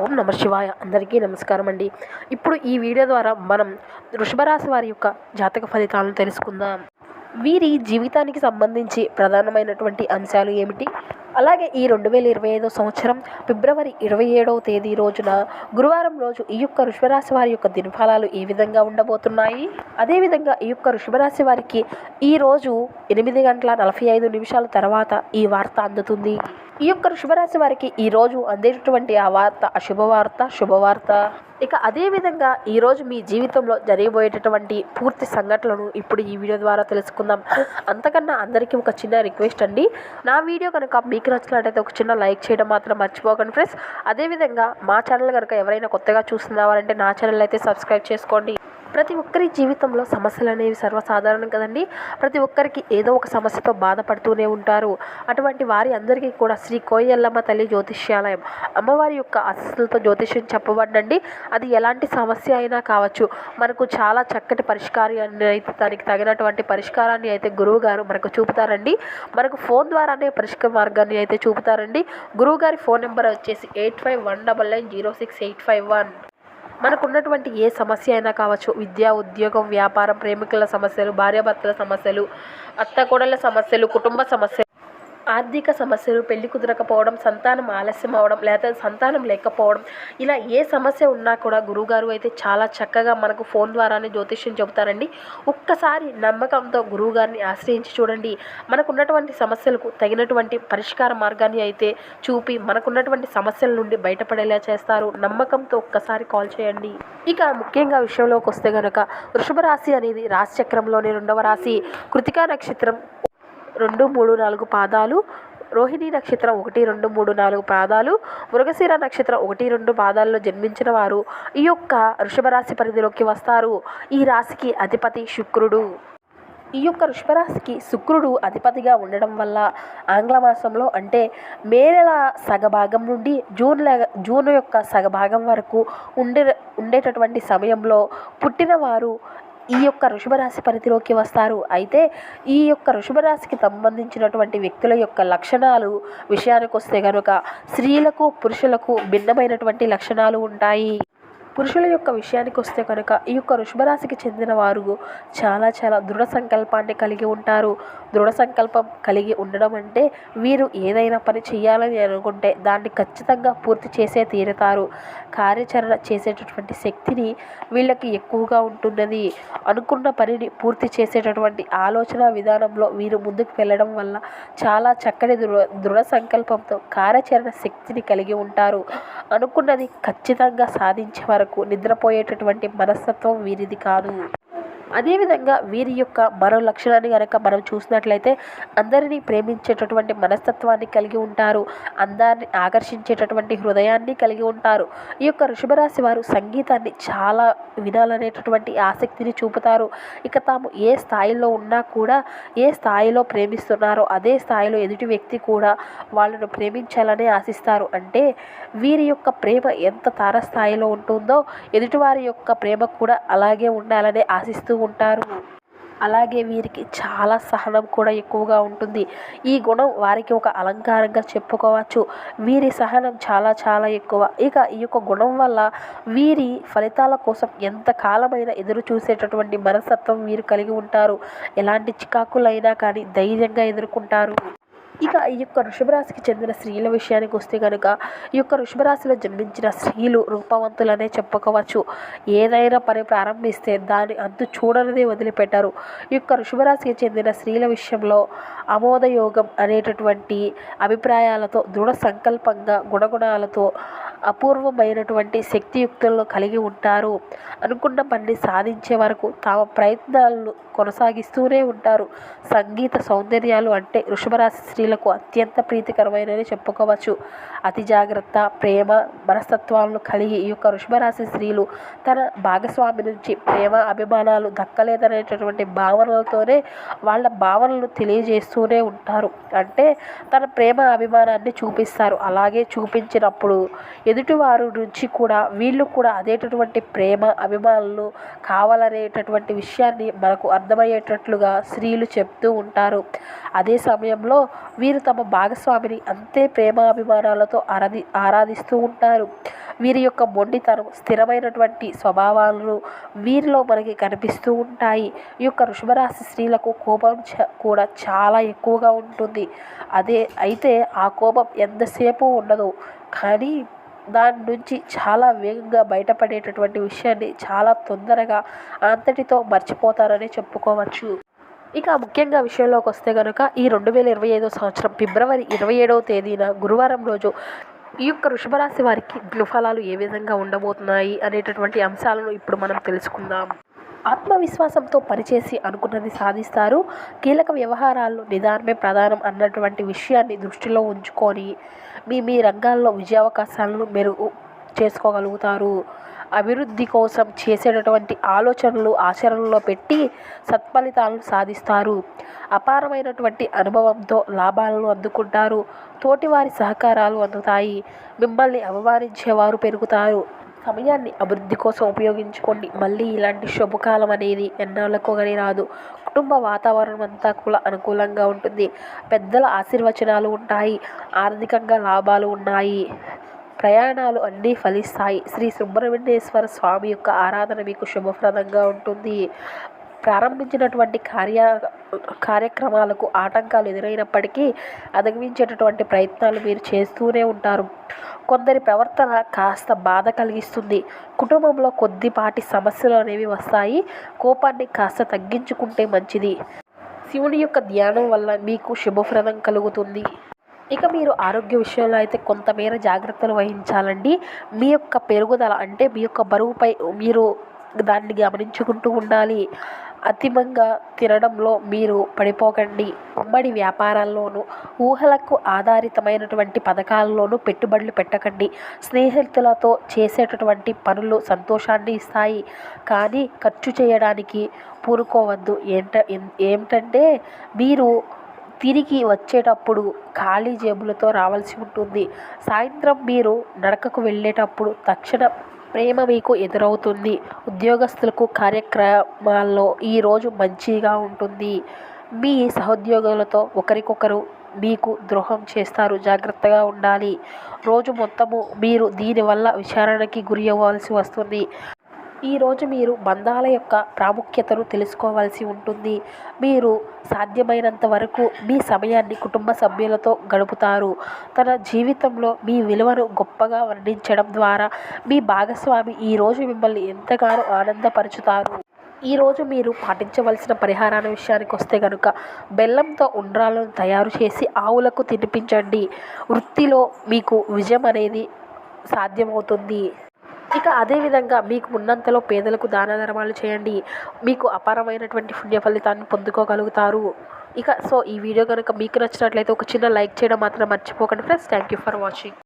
ఓం నమ శివాయ. అందరికీ నమస్కారం అండి. ఇప్పుడు ఈ వీడియో ద్వారా మనం వృషభరాశి వారి యొక్క జాతక ఫలితాలను తెలుసుకుందాం. వీరి జీవితానికి సంబంధించి ప్రధానమైనటువంటి అంశాలు ఏమిటి? అలాగే ఈ రెండు వేల ఇరవై ఐదో సంవత్సరం ఫిబ్రవరి ఇరవై ఏడవ తేదీ రోజున గురువారం రోజు ఈ యొక్క వృషభరాశి వారి యొక్క దినఫలాలు ఏ విధంగా ఉండబోతున్నాయి. అదేవిధంగా ఈ యొక్క వృషభరాశి వారికి ఈ రోజు ఎనిమిది గంటల నలభై ఐదు నిమిషాల తర్వాత ఈ వార్త అందుతుంది. ఈ యొక్క వృషభరాశి వారికి ఈ రోజు అందేటటువంటి ఆ వార్త అశుభవార్త శుభవార్త. ఇక అదేవిధంగా ఈరోజు మీ జీవితంలో జరిగిపోయేటటువంటి పూర్తి సంఘటనలను ఇప్పుడు ఈ వీడియో ద్వారా తెలుసుకుందాం. అంతకన్నా అందరికీ ఒక చిన్న రిక్వెస్ట్ అండి. నా వీడియో కనుక మీకు నచ్చినట్లయితే ఒక చిన్న లైక్ చేయడం మాత్రం మర్చిపోకండి ఫ్రెండ్స్. అదేవిధంగా మా ఛానల్ కనుక ఎవరైనా కొత్తగా చూస్తున్నారంటే నా ఛానల్ అయితే సబ్స్క్రైబ్ చేసుకోండి. ప్రతి ఒక్కరి జీవితంలో సమస్యలు అనేవి సర్వసాధారణం కదండి. ప్రతి ఒక్కరికి ఏదో ఒక సమస్యతో బాధపడుతూనే ఉంటారు. అటువంటి వారి అందరికీ కూడా శ్రీ కోయల్లమ్మ తల్లి జ్యోతిష్యాలయం అమ్మవారి యొక్క అస్సలతో జ్యోతిష్యం చెప్పబడండి అది ఎలాంటి సమస్య అయినా కావచ్చు. మనకు చాలా చక్కటి పరిష్కారాన్ని అయితే దానికి తగినటువంటి పరిష్కారాన్ని అయితే గురువు గారు మనకు చూపుతారండి. మనకు ఫోన్ ద్వారానే పరిష్కార మార్గాన్ని అయితే చూపుతారండి. గురువు గారి ఫోన్ నెంబర్ వచ్చేసి eight five one double nine zero six eight five one. మనకున్నటువంటి ఏ సమస్య అయినా కావచ్చు విద్య ఉద్యోగం వ్యాపారం ప్రేమికుల సమస్యలు భార్యాభర్తల సమస్యలు అత్తకోడళ్ళ సమస్యలు కుటుంబ సమస్యలు ఆర్థిక సమస్యలు పెళ్ళి కుదరకపోవడం సంతానం ఆలస్యం అవడం లేదా సంతానం లేకపోవడం ఇలా ఏ సమస్య ఉన్నా కూడా గురువుగారు అయితే చాలా చక్కగా మనకు ఫోన్ ద్వారానే జ్యోతిష్యం చెబుతారండి. ఒక్కసారి నమ్మకంతో గురువుగారిని ఆశ్రయించి చూడండి. మనకున్నటువంటి సమస్యలకు తగినటువంటి పరిష్కార మార్గాన్ని అయితే చూపి మనకున్నటువంటి సమస్యల నుండి బయటపడేలా చేస్తారు. నమ్మకంతో ఒక్కసారి కాల్ చేయండి. ఇక ముఖ్యంగా విషయంలోకి వస్తే గనక వృషభ రాశి అనేది రాశి చక్రంలోని రెండవ రాశి. కృతికా నక్షత్రం రెండు మూడు నాలుగు పాదాలు. రోహిణి నక్షత్రం ఒకటి రెండు మూడు నాలుగు పాదాలు. మృగశిర నక్షత్రం ఒకటి రెండు పాదాల్లో జన్మించిన వారు ఈ యొక్క వృషభరాశి పరిధిలోకి వస్తారు. ఈ రాశికి అధిపతి శుక్రుడు. ఈ యొక్క వృషభరాశికి శుక్రుడు అధిపతిగా ఉండడం వల్ల ఆంగ్ల మాసంలో అంటే మే నెల సగభాగం నుండి జూన్ జూన్ యొక్క సగభాగం వరకు ఉండే ఉండేటటువంటి సమయంలో పుట్టినవారు ఈ యొక్క వృషభరాశి పరిధిలోకి వస్తారు. అయితే ఈ యొక్క వృషభరాశికి సంబంధించినటువంటి వ్యక్తుల యొక్క లక్షణాలు విషయానికి వస్తే కనుక స్త్రీలకు పురుషులకు భిన్నమైనటువంటి లక్షణాలు ఉంటాయి. పురుషుల యొక్క విషయానికి వస్తే కనుక ఈ యొక్క వృషభరాశికి చెందిన వారు చాలా చాలా దృఢ సంకల్పాన్ని కలిగి ఉంటారు. దృఢ సంకల్పం కలిగి ఉండడం అంటే వీరు ఏదైనా పని చేయాలని అనుకుంటే దాన్ని ఖచ్చితంగా పూర్తి చేసే తీరుతారు. కార్యాచరణ చేసేటటువంటి శక్తిని వీళ్ళకి ఎక్కువగా ఉంటున్నది. అనుకున్న పనిని పూర్తి చేసేటటువంటి ఆలోచన విధానంలో వీరు ముందుకు వెళ్ళడం వల్ల చాలా చక్కటి దృఢ దృఢ సంకల్పంతో కార్యాచరణ శక్తిని కలిగి ఉంటారు. అనుకున్నది ఖచ్చితంగా సాధించే వరకు నిద్రపోయేటటువంటి మనస్తత్వం వీరిది కాదు. అదేవిధంగా వీరి యొక్క మరో లక్షణాన్ని కనుక మనం చూసినట్లయితే అందరినీ ప్రేమించేటటువంటి మనస్తత్వాన్ని కలిగి ఉంటారు. అందరిని ఆకర్షించేటటువంటి హృదయాన్ని కలిగి ఉంటారు. ఈ యొక్క వృషభరాశి వారు సంగీతాన్ని చాలా వినాలనేటటువంటి ఆసక్తిని చూపుతారు. ఇక తాము ఏ స్థాయిలో ఉన్నా కూడా ఏ స్థాయిలో ప్రేమిస్తున్నారో అదే స్థాయిలో ఎదుటి వ్యక్తి కూడా వాళ్ళను ప్రేమించాలని ఆశిస్తారు. అంటే వీరి యొక్క ప్రేమ ఎంత తారస్థాయిలో ఉంటుందో ఎదుటివారి యొక్క ప్రేమ కూడా అలాగే ఉండాలని ఆశిస్తూ ఉంటారు. అలాగే వీరికి చాలా సహనం కూడా ఎక్కువగా ఉంటుంది. ఈ గుణం వారికి ఒక అలంకారంగా చెప్పుకోవచ్చు. వీరి సహనం చాలా చాలా ఎక్కువ. ఇక ఈ యొక్క గుణం వల్ల వీరి ఫలితాల కోసం ఎంత కాలమైనా ఎదురు చూసేటటువంటి మనస్తత్వం వీరు కలిగి ఉంటారు. ఎలాంటి చికాకులైనా కానీ ధైర్యంగా ఎదుర్కొంటారు. ఇక ఈ యొక్క వృషభరాశికి చెందిన స్త్రీల విషయానికి వస్తే కనుక ఈ యొక్క వృషభరాశిలో జన్మించిన స్త్రీలు రూపవంతులనే చెప్పుకోవచ్చు. ఏదైనా పని ప్రారంభిస్తే దాని అంతు చూడనిదే వదిలిపెట్టారు. ఈ యొక్క వృషభరాశికి చెందిన స్త్రీల విషయంలో అమోదయోగం అనేటటువంటి అభిప్రాయాలతో దృఢ సంకల్పంగా గుణగుణాలతో అపూర్వమైనటువంటి శక్తియుక్తులను కలిగి ఉంటారు. అనుకున్న పని సాధించే వరకు తమ ప్రయత్నాలను కొనసాగిస్తూనే ఉంటారు. సంగీత సౌందర్యాలు అంటే వృషభరాశి స్త్రీలకు అత్యంత ప్రీతికరమైనవి చెప్పుకోవచ్చు. అతి జాగ్రత్త ప్రేమ మనస్తత్వాలను కలిగి ఈ యొక్క వృషభరాశి స్త్రీలు తన భాగస్వామి నుంచి ప్రేమ అభిమానాలు దక్కలేదనేటటువంటి భావనలతోనే వాళ్ళ భావనలు తెలియజేస్తూనే ఉంటారు. అంటే తన ప్రేమ అభిమానాన్ని చూపిస్తారు. అలాగే చూపించినప్పుడు ఎదుటివారు నుంచి కూడా వీళ్ళు కూడా అదేటటువంటి ప్రేమ అభిమానులు కావాలనేటటువంటి విషయాన్ని మనకు అర్థమయ్యేటట్లుగా స్త్రీలు చెప్తూ ఉంటారు. అదే సమయంలో వీరు తమ భాగస్వామిని అంతే ప్రేమాభిమానాలతో ఆరాధి ఆరాధిస్తూ ఉంటారు. వీరి యొక్క మొండితనం స్థిరమైనటువంటి స్వభావాలను వీరిలో మనకి కనిపిస్తూ ఉంటాయి. ఈ యొక్క వృషభరాశి స్త్రీలకు కోపం చ కూడా చాలా ఎక్కువగా ఉంటుంది. అదే అయితే ఆ కోపం ఎంతసేపు ఉండదు. కానీ దాని నుంచి చాలా వేగంగా బయటపడేటటువంటి విషయాన్ని చాలా తొందరగా అంతటితో మర్చిపోతారని చెప్పుకోవచ్చు. ఇక ముఖ్యంగా విషయంలోకి వస్తే కనుక ఈ రెండు వేల ఇరవై ఐదో సంవత్సరం ఫిబ్రవరి ఇరవై ఏడవ తేదీన గురువారం రోజు ఈ యొక్క వృషభరాశి వారికి గృహఫలాలు ఏ విధంగా ఉండబోతున్నాయి అనేటటువంటి అంశాలను ఇప్పుడు మనం తెలుసుకుందాం. ఆత్మవిశ్వాసంతో పనిచేసి అనుకున్నది సాధిస్తారు. కీలక వ్యవహారాల్లో నిదానమే ప్రధానం అన్నటువంటి విషయాన్ని దృష్టిలో ఉంచుకొని మీ మీ రంగాల్లో విజయావకాశాలను మెరుగు చేసుకోగలుగుతారు. అభివృద్ధి కోసం చేసేటటువంటి ఆలోచనలు ఆచరణలో పెట్టి సత్ఫలితాలను సాధిస్తారు. అపారమైనటువంటి అనుభవంతో లాభాలను అందుకుంటారు. తోటివారి సహకారాలు అందుతాయి. మిమ్మల్ని అవమానించేవారు పెరుగుతారు. సమయాన్ని అభివృద్ధి కోసం ఉపయోగించుకోండి. మళ్ళీ ఇలాంటి శుభకాలం అనేది ఎన్నాళ్ళకో కానీ రాదు. కుటుంబ వాతావరణం అంతా కూడా అనుకూలంగా ఉంటుంది. పెద్దల ఆశీర్వచనాలు ఉంటాయి. ఆర్థికంగా లాభాలు ఉన్నాయి. ప్రయాణాలు అన్నీ ఫలిస్తాయి. శ్రీ సుబ్రహ్మణ్యేశ్వర స్వామి యొక్క ఆరాధన మీకు శుభప్రదంగా ఉంటుంది. ప్రారంభించినటువంటి కార్య కార్యక్రమాలకు ఆటంకాలు ఎదురైనప్పటికీ అధిగమించేటటువంటి ప్రయత్నాలు మీరు చేస్తూనే ఉంటారు. కొందరి ప్రవర్తన కాస్త బాధ కలిగిస్తుంది. కుటుంబంలో కొద్దిపాటి సమస్యలు అనేవి వస్తాయి. కోపాన్ని కాస్త తగ్గించుకుంటే మంచిది. శివుని యొక్క ధ్యానం వల్ల మీకు శుభప్రదం కలుగుతుంది. ఇక మీరు ఆరోగ్య విషయంలో అయితే కొంతమేర జాగ్రత్తలు వహించాలండి. మీ యొక్క పెరుగుదల అంటే మీ యొక్క బరువుపై మీరు దాన్ని గమనించుకుంటూ ఉండాలి. అతిమంగా తినడంలో మీరు పడిపోకండి. ఉమ్మడి వ్యాపారాల్లోనూ ఊహలకు ఆధారితమైనటువంటి పథకాల్లోనూ పెట్టుబడులు పెట్టకండి. స్నేహితులతో చేసేటటువంటి పనులు సంతోషాన్ని ఇస్తాయి. కానీ ఖర్చు చేయడానికి పూనుకోవద్దు. ఏంట ఏమిటంటే మీరు తిరిగి వచ్చేటప్పుడు ఖాళీ జేబులతో రావాల్సి ఉంటుంది. సాయంత్రం మీరు నడకకు వెళ్ళేటప్పుడు తక్షణ ప్రేమ మీకు ఎదురవుతుంది. ఉద్యోగస్తులకు కార్యక్రమాల్లో ఈరోజు మంచిగా ఉంటుంది. మీ సహోద్యోగులతో ఒకరికొకరు మీకు ద్రోహం చేస్తారు. జాగ్రత్తగా ఉండాలి. రోజు మొత్తము మీరు దీనివల్ల విచారణకి గురి అవ్వాల్సి వస్తుంది. ఈరోజు మీరు బంధాల యొక్క ప్రాముఖ్యతను తెలుసుకోవాల్సి ఉంటుంది. మీరు సాధ్యమైనంత వరకు మీ సమయాన్ని కుటుంబ సభ్యులతో గడుపుతారు. తన జీవితంలో మీ విలువను గొప్పగా వర్ణించడం ద్వారా మీ భాగస్వామి ఈరోజు మిమ్మల్ని ఎంతగానో ఆనందపరుచుతారు. ఈరోజు మీరు పాటించవలసిన పరిహారాల విషయానికి వస్తే కనుక బెల్లంతో ఉండ్రాలను తయారు చేసి ఆవులకు తినిపించండి. వృత్తిలో మీకు విజయం అనేది సాధ్యమవుతుంది. ఇక అదేవిధంగా మీకు ఉన్నంతలో పేదలకు దాన ధర్మాలు చేయండి. మీకు అపారమైనటువంటి పుణ్య ఫలితాన్ని పొందుకోగలుగుతారు. ఇక సో ఈ వీడియో కనుక మీకు నచ్చినట్లయితే ఒక చిన్న లైక్ చేయడం మాత్రం మర్చిపోకండి. Friends thank you for watching